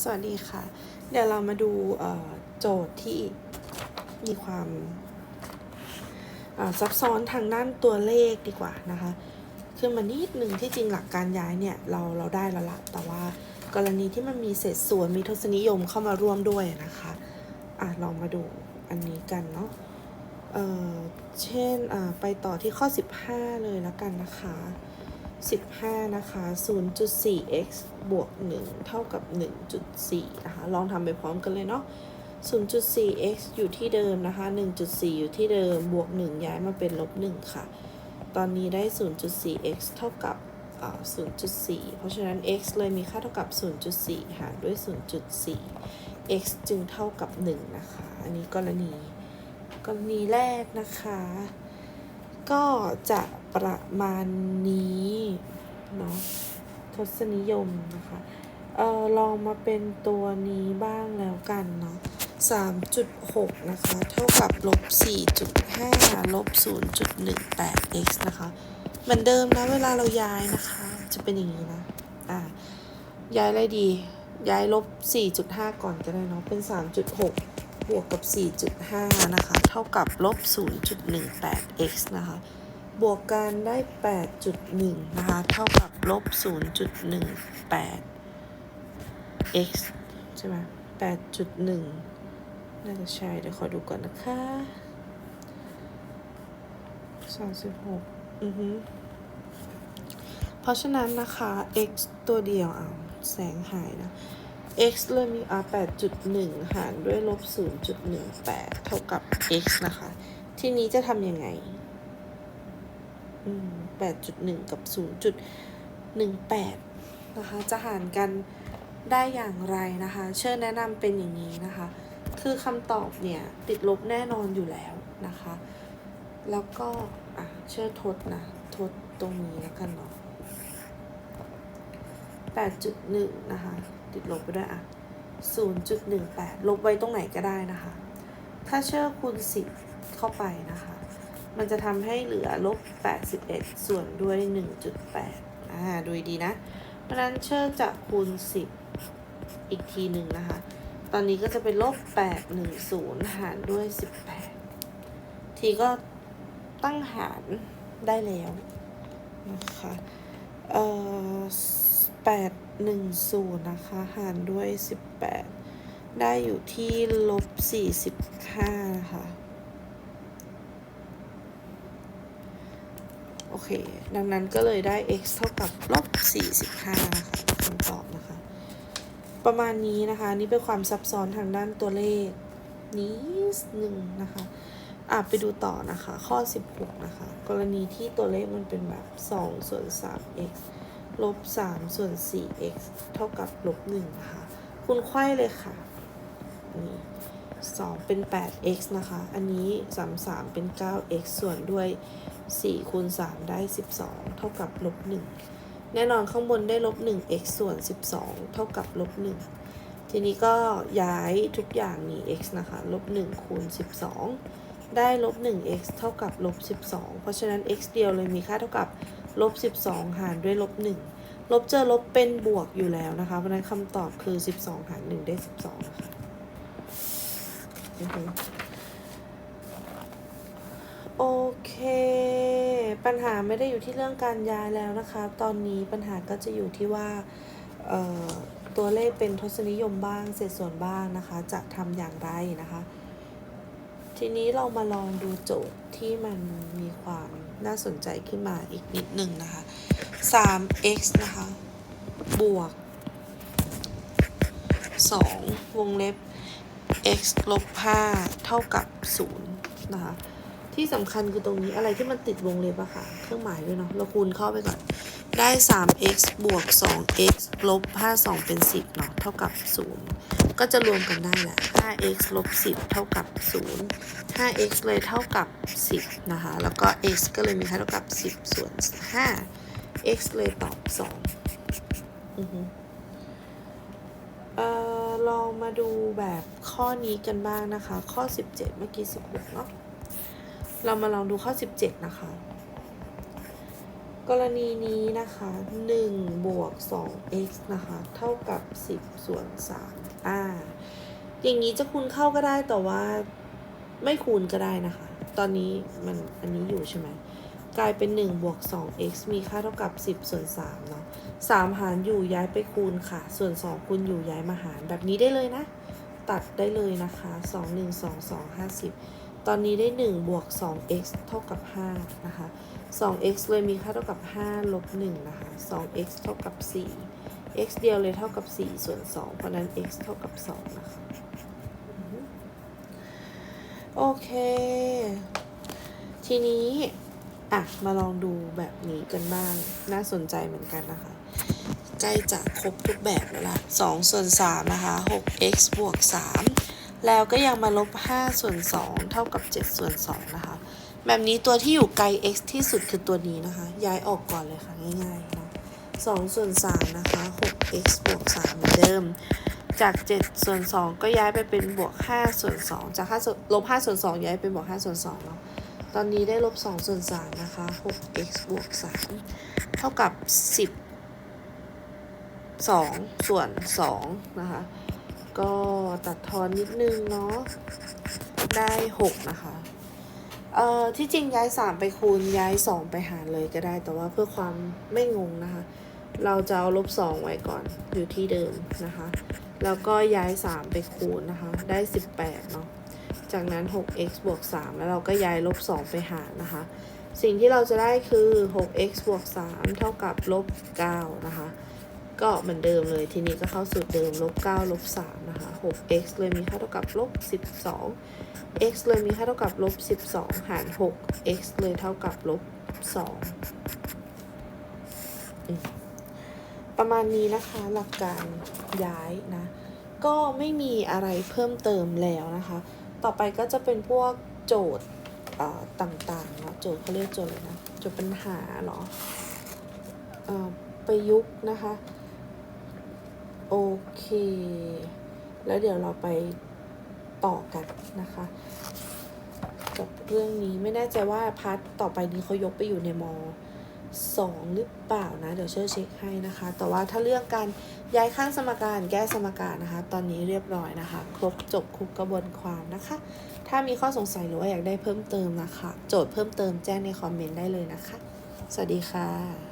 สวัสดีค่ะ เดี๋ยวเรามาดูโจทย์ที่มีความซับซ้อนทางด้านตัวเลขดีกว่านะคะคือมานิดหนึ่งที่จริงหลักการย้ายเนี่ยเราเราได้แล้วละแต่ว่ากรณีที่มันมีเศษส่วนมีทศนิยมเข้ามาร่วมด้วยนะคะอะลองมาดูอันนี้กันเนาะเออเช่นอ่าไปต่อที่ข้อ 15 เลยแล้วกันนะคะ 15 นะคะ 0.4x บวก 1 เท่ากับ 1.4 นะคะ ลองทำไปพร้อมกันเลยเนาะ 0.4x อยู่ที่เดิมนะคะ 1.4 อยู่ที่เดิม บวก 1 ย้ายมาเป็นลบ 1 ค่ะ ตอนนี้ได้ 0.4x เท่ากับ 0.4 เพราะฉะนั้น x เลยมีค่าเท่ากับ 0.4 หารด้วย 0.4 x จึงเท่ากับ 1 นะคะ อันนี้กรณี กรณีแรกนะคะ ก็จะ ประมาณนี้เนาะทศนิยมนะคะเออลองมาเป็นตัวนี้บ้างแล้วกันเนาะ3.6 นะคะ เท่ากับลบ 4.5 ลบ 0.18x นะคะ เหมือนเดิมนะ เวลาเราย้ายนะคะ จะเป็นอย่างนี้นะ อ่า ย้ายอะไรดี ย้ายลบ 4.5 ก่อนก็ได้เนาะ เป็น 3.6 บวกกับ 4.5 นะคะ เท่ากับลบ 0.18x นะคะ บวกกันได้ 8.1 นะคะ เท่ากับลบ 0.18x ใช่ไหม8.1 น่าจะใช่ เดี๋ยวขอดูก่อนนะคะ 36 อือฮึเพราะฉะนั้นนะคะ x ตัวเดียวอะแสงหายนะ x เลยมี r 8.1 หารด้วยลบ 0.18 เท่ากับ x นะคะ ทีนี้จะทำยังไง อืม8.1กับ0.18นะคะ จะหารกันได้อย่างไรนะคะ เชิญแนะนำเป็นอย่างนี้นะคะ คือคำตอบเนี่ยติดลบแน่นอนอยู่แล้วนะคะ แล้วก็อะเชิญทดนะทดตรงนี้แล้วกันเนาะ8.1นะคะ ติดลบไปด้วยอะ0.18ลบไว้ตรงไหนก็ได้นะคะ ถ้าเชื่อคูณ10เข้าไปนะคะ มันจะทำให้เหลือลบ 81 ส่วนด้วย 1.8 อ่า ดูดีนะ เพราะนั้นเชื่อจะคูณ 10 อีกทีหนึ่งนะคะ ตอนนี้ก็จะเป็นลบ 810 หารด้วย 18 ทีก็ตั้งหารได้แล้วนะคะ เอ่อแปดหนึ่งศูนย์นะคะ หารด้วยสิบแปดได้อยู่ที่ลบสี่สิบห้านะคะ โอเค ดังนั้นก็เลยได้ x เท่ากับลบ45นะคะคำตอบนะคะ ประมาณนี้นะคะ นี่เป็นความซับซ้อนทางด้านตัวเลขนิดหนึ่งนะคะอะไปดูต่อนะคะ ข้อ 16 นะคะ กรณีที่ตัวเลขมันเป็นแบบ 2 ส่วน 3x ลบ 3 ส่วน 4x เท่ากับลบ1นะคะ คุณไขว้เลยค่ะ นี่ 2 เป็น 8x นะคะ อันนี้ 3 3 เป็น 9x ส่วนด้วย 4 คูณ 3 ได้ 12 เท่ากับลบ 1 แน่นอนข้างบนได้ลบ 1x ส่วน 12 เท่ากับลบ 1 ทีนี้ก็ย้ายทุกอย่างนี่ x นะคะ ลบ 1 คูณ 12 ได้ลบ 1x เท่ากับลบ 12 เพราะฉะนั้น x เดียวเลยมีค่าเท่ากับลบ 12 หารด้วยลบ 1 ลบเจอลบเป็นบวกอยู่แล้วนะคะ เพราะนั้นคำตอบคือ 12 หาร 1 ได้ 12นะคะอือฮึ โอเค ปัญหาไม่ได้อยู่ที่เรื่องการย้ายแล้วนะคะ ตอนนี้ปัญหาก็จะอยู่ที่ว่าตัวเลขเป็นทศนิยมบ้างเศษส่วนบ้างนะคะ จะทำอย่างไรนะคะ ทีนี้เรามาลองดูโจทย์ที่มันมีความน่าสนใจขึ้นมาอีกนิดหนึ่งนะคะ 3x นะคะ บวก 2 วงเล็บ x ลบ5เท่ากับ0นะคะ ที่สำคัญคือตรงนี้อะไรที่มันติดวงเล็บอะค่ะ เครื่องหมายด้วยเนาะ เราคูณเข้าไปก่อน ได้ 3x บวก 2x ลบ 5 2 เป็น 10 เนาะ เท่ากับ 0 ก็จะรวมกันได้แหละ 5x ลบ 10 เท่ากับ 0 5x เลยเท่ากับ 10 นะคะ แล้วก็ x ก็เลยมีค่าเท่ากับ 10 ส่วน 5 x เลยตอบ2อือฮึ อ่อลองมาดูแบบข้อนี้กันบ้างนะคะ ข้อ 17 เมื่อกี้ 16 เนาะเรามาลองดูข้อ 17 นะคะ กรณีนี้นะคะ1บวก 2x นะคะ เท่ากับ 10 ส่วน 3 อ่า อย่างนี้จะคูณเข้าก็ได้แต่ว่าไม่คูณก็ได้นะคะ ตอนนี้มันอันนี้อยู่ใช่ไหมกลายเป็น 1 บวก 2x มีค่าเท่ากับ 10 ส่วน3เนาะ3หารอยู่ย้ายไปคูณค่ะ ส่วน2คูณอยู่ย้ายมาหารแบบนี้ได้เลยนะ ตัดได้เลยนะคะ2 1 2 2 50ตอนนี้ได้1บวก 2x เท่ากับ5นะคะ 2x เลยมีค่าเท่ากับ5ลบ1นะคะ 2x เท่ากับ4 x เดียวเลยเท่ากับ4ส่วน2เพราะนั้น x เท่ากับ2นะคะโอเค ทีนี้ อะ มาลองดูแบบนี้กันบ้าง น่าสนใจเหมือนกันนะคะ ใกล้จะครบทุกแบบแล้วล่ะ2ส่วน3นะคะ 6x บวก 3 แล้วก็ยังมาลบ5ส่วน2เท่ากับ7ส่วน2นะคะ แบบนี้ตัวที่อยู่ไกล x ที่สุดคือตัวนี้นะคะ ย้ายออกก่อนเลยค่ะ ง่ายๆนะ2ส่วน3นะคะ 6x บวก3เหมือนเดิมจาก7ส่วน2ก็ย้ายไปเป็นบวก5ส่วน2จาก5ส่วนลบ5ส่วน2ย้ายไปบวก5ส่วน2เนาะ ตอนนี้ได้ลบ2ส่วน3นะคะ 6x บวก 3 เท่ากับ 10 2 ส่วน 2 นะคะ ก็ตัดทอนนิดนึงเนาะ ได้ 6 นะคะ เอ่อ ที่จริงย้าย 3 ไปคูณย้าย 2 ไปหารเลยก็ได้ แต่ว่าเพื่อความไม่งงนะคะ เราจะเอาลบ 2 ไว้ก่อน อยู่ที่เดิมนะคะ แล้วก็ย้าย 3 ไปคูณนะคะ ได้ 18 เนาะ จากนั้น 6x บวก 3 แล้วเราก็ย้ายลบ 2 ไปหารนะคะ สิ่งที่เราจะได้คือ 6x บวก 3 เท่ากับลบ 9 นะคะ ก็เหมือนเดิมเลย ทีนี้ก็เข้าสูตรเดิมลบ 9 ลบ 3 นะคะ 6x เลยมีค่าเท่ากับลบ 12 x เลยมีค่าเท่ากับลบ 12 หาร 6 x เลยเท่ากับลบ2อืมประมาณนี้นะคะหลักการย้ายนะก็ไม่มีอะไรเพิ่มเติมแล้วนะคะ ต่อไปก็จะเป็นพวกโจทย์ต่างๆเนาะโจทย์เขาเรียกโจทย์เลยนะโจทย์ปัญหาเหรอเอ่อประยุกต์นะคะโอเค แล้วเดี๋ยวเราไปต่อกันนะคะกับเรื่องนี้ไม่แน่ใจว่าพาร์ทต่อไปนี้เขายกไปอยู่ในมอ งหรือเปล่านะ เดี๋ยวเชื่อเช็คให้นะคะ แต่ว่าถ้าเรื่องการย้ายข้างสมการแก้สมการนะคะ ตอนนี้เรียบร้อยนะคะ ครบจบคุกกระบวนความนะคะ ถ้ามีข้อสงสัยหรือว่าอยากได้เพิ่มเติมนะคะ โจทย์เพิ่มเติมแจ้งในคอมเมนต์ได้เลยนะคะ สวัสดีค่ะ